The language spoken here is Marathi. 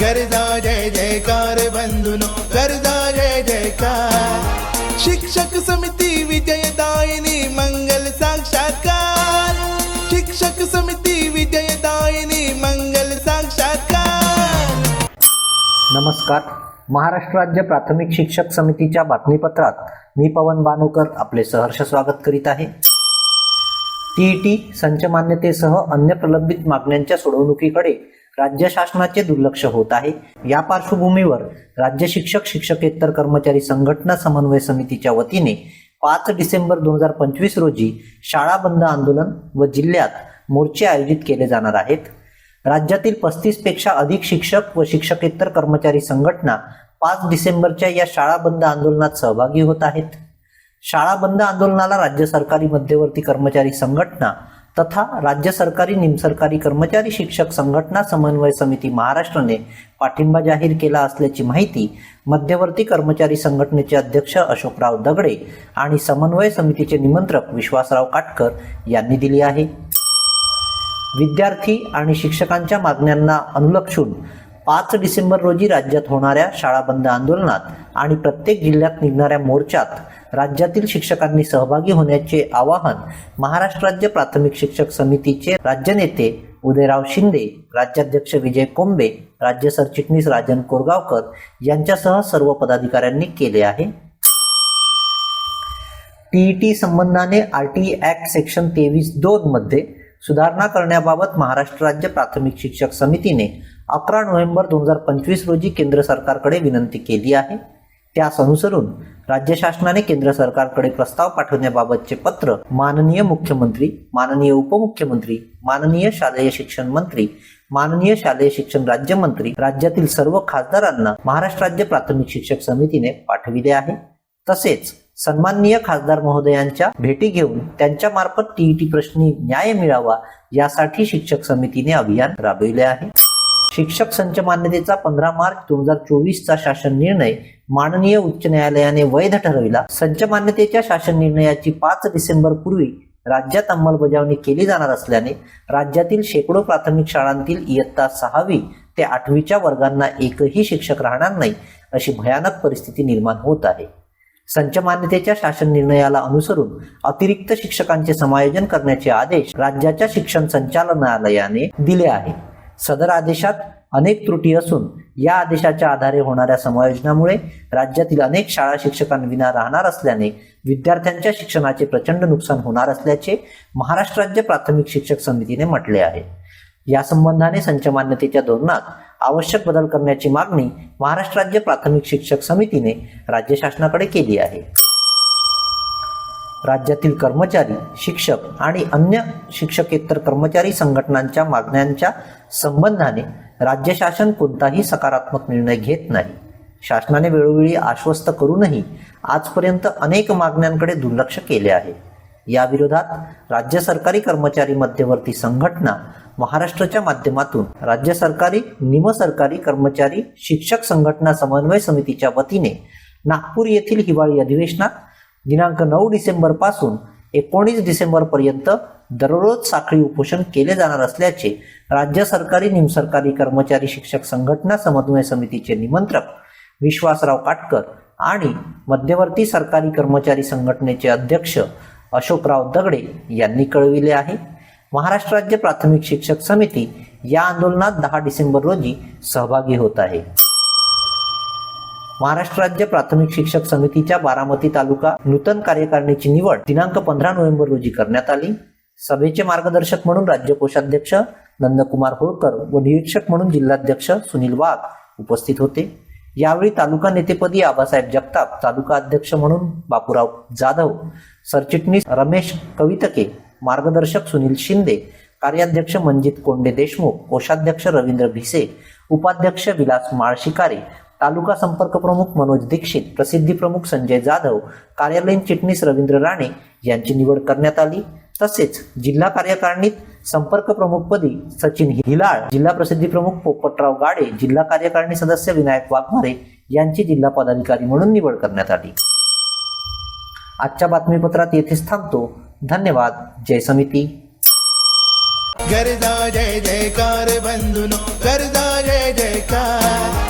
गरजा जय जयकार बंधुनो गरजा जय जयकार. शिक्षक समिती विजयदायिनी मंगल साक्षात्कार. शिक्षक समिती विजयदायिनी मंगल साक्षात्कार. नमस्कार. महाराष्ट्र राज्य प्राथमिक शिक्षक समितीच्या बातमीपत्रात मी पवन बानोकर आपले सहर्ष स्वागत करीत आहे. टीईटी संच मान्यतेसह अन्य प्रलंबित मागण्यांच्या सोडवणुकीकडे राज्य शासनाचे दुर्लक्ष होत आहे. या पार्श्वभूमीवर राज्य शिक्षक शिक्षकेतर कर्मचारी संघटना समन्वय समितीच्या वतीने पाच डिसेंबर दोन हजार पंचवीस रोजी शाळा बंद आंदोलन व जिल्ह्यात मोर्चे आयोजित केले जाणार आहेत. राज्यातील पस्तीसपेक्षा अधिक शिक्षक व शिक्षकेतर कर्मचारी संघटना पाच डिसेंबरच्या या शाळा बंद आंदोलनात सहभागी होत आहेत. शाळा बंद आंदोलनाला राज्य सरकारी मध्यवर्ती कर्मचारी संघटना तथा राज्य सरकारी निमसरकारी कर्मचारी शिक्षक संघटना समन्वय समिती महाराष्ट्रने पाठिंबा जाहीर केला असल्याची माहिती मध्यवर्ती कर्मचारी संघटनेचे अध्यक्ष अशोकराव दगडे आणि समन्वय समितीचे निमंत्रक विश्वासराव काटकर यांनी दिली आहे. विद्यार्थी आणि शिक्षकांच्या मागण्यांना अनुलक्षून पाच डिसेंबर रोजी राज्यात होणाऱ्या शाळा बंद आंदोलनात आणि प्रत्येक जिल्ह्यात निघणाऱ्या मोर्चात राज्यातील शिक्षकांनी सहभागी होण्याचे आवाहन महाराष्ट्र राज्य प्राथमिक शिक्षक समितीचे राज्य नेते उदयराव शिंदे राज्याध्यक्ष विजय कोंबे राज्य सरचिटणीस राजन कोरगावकर यांच्यासह सर्व पदाधिकाऱ्यांनी केले आहे. टीईटी संबंधाने आर टी ऍक्ट सेक्शन तेवीस दोन मध्ये सुधारणा करण्याबाबत महाराष्ट्र राज्य प्राथमिक शिक्षक समितीने अकरा नोव्हेंबर दोन हजार पंचवीस रोजी केंद्र सरकारकडे विनंती केली आहे. त्यास अनुसरून राज्य शासनाने केंद्र सरकारकडे प्रस्ताव पाठवण्याबाबतचे पत्र माननीय मुख्यमंत्री माननीय उपमुख्यमंत्री माननीय शालेय शिक्षण मंत्री माननीय शालेय शिक्षण राज्यमंत्री राज्यातील सर्व खासदारांना महाराष्ट्र राज्य प्राथमिक शिक्षक समितीने पाठविले आहे. तसेच सन्माननीय खासदार महोदयांच्या भेटी घेऊन त्यांच्या मार्फत टीईटी प्रश्नी न्याय मिळावा यासाठी शिक्षक समितीने अभियान राबविले आहे. शिक्षक संच मान्यतेचा पंधरा मार्च दोन हजार चोवीसचा शासन निर्णय माननीय उच्च न्यायालयाने वैध ठरविला. संच मान्यतेच्या शासन निर्णयाची पाच डिसेंबर पूर्वी राज्यात अंमलबजावणी केली जाणार असल्याने राज्यातील शेकडो प्राथमिक शाळांतील इयत्ता सहावी ते आठवीच्या वर्गांना एकही शिक्षक राहणार नाही अशी भयानक परिस्थिती निर्माण होत आहे. संच मान्यतेच्या शासन निर्णयाला अनुसरून अतिरिक्त शिक्षकांचे समायोजन करण्याचे आदेश राज्याच्या शिक्षण संचालनालयाने दिले आहे. सदर आदेशात अनेक त्रुटी असून या आदेशाच्या आधारे होणाऱ्या समायोजनामुळे राज्यातील अनेक शाळा शिक्षकांविना राहणार असल्याने विद्यार्थ्यांच्या शिक्षणाचे प्रचंड नुकसान होणार असल्याचे महाराष्ट्र राज्य प्राथमिक शिक्षक समितीने म्हटले आहे. या संबंधाने संच मान्यतेच्या धोरणात आवश्यक बदल करण्याची मागणी महाराष्ट्र राज्य प्राथमिक शिक्षक समितीने राज्य शासनाकडे केली आहे. राज्यातील कर्मचारी शिक्षक आणि अन्य शिक्षकेतर कर्मचारी संघटनांच्या मागण्यांच्या संबंधाने राज्य शासन कोणताही सकारात्मक निर्णय घेत नाही. शासनाने वेळोवेळी आश्वस्त करूनही आजपर्यंत अनेक मागण्यांकडे दुर्लक्ष केले आहे. याविरोधात राज्य सरकारी कर्मचारी मध्यवर्ती संघटना महाराष्ट्राच्या माध्यमातून राज्य सरकारी निमसरकारी कर्मचारी शिक्षक संघटना समन्वय समितीच्या वतीने नागपूर येथील हिवाळी अधिवेशनात दिनांक नऊ डिसेंबरपासून एकोणीस डिसेंबर पर्यंत दररोज साखळी उपोषण केले जाणार असल्याचे राज्य सरकारी निमसरकारी कर्मचारी शिक्षक संघटना समन्वय समितीचे निमंत्रक विश्वासराव काटकर आणि मध्यवर्ती सरकारी कर्मचारी संघटनेचे अध्यक्ष अशोकराव दगडे यांनी कळविले आहे. महाराष्ट्र राज्य प्राथमिक शिक्षक समिती या आंदोलनात दहा डिसेंबर रोजी सहभागी होत आहे. महाराष्ट्र राज्य प्राथमिक शिक्षक समितीच्या बारामती तालुका नूतन कार्यकारिणीची निवड दिनांक पंधरा नोव्हेंबर रोजी करण्यात आली. सभेचे मार्गदर्शक म्हणून राज्य कोषाध्यक्ष नंदकुमार होळकर व निरीक्षक म्हणून जिल्हाध्यक्ष सुनील वाघ उपस्थित होते. यावेळी तालुका नेतेपदी आबासाहेब जगताप तालुका अध्यक्ष म्हणून बापूराव जाधव सरचिटणीस रमेश कवितके मार्गदर्शक सुनील शिंदे कार्याध्यक्ष मंजित कोंडे देशमुख कोषाध्यक्ष रवींद्र भिसे उपाध्यक्ष विलास माळशिकारे तालुका संपर्क प्रमुख मनोज दीक्षित प्रसिद्धी प्रमुख संजय जाधव कार्यालयीन चिटणीस रवींद्र राणे यांची निवड करण्यात आली. तसेच जिल्हा कार्यकारिणीत संपर्क प्रमुखपदी सचिन हिलाळ जिल्हा प्रसिद्धी प्रमुख पोपटराव गाडे जिल्हा कार्यकारिणी सदस्य विनायक वाघमारे यांची जिल्हा पदाधिकारी म्हणून निवड करण्यात आली. आजच्या बातमीपत्रात येथेच थांबतो. धन्यवाद. जय समिती. गरजा जय जयकार बंधुनो गरजा जय जयकार.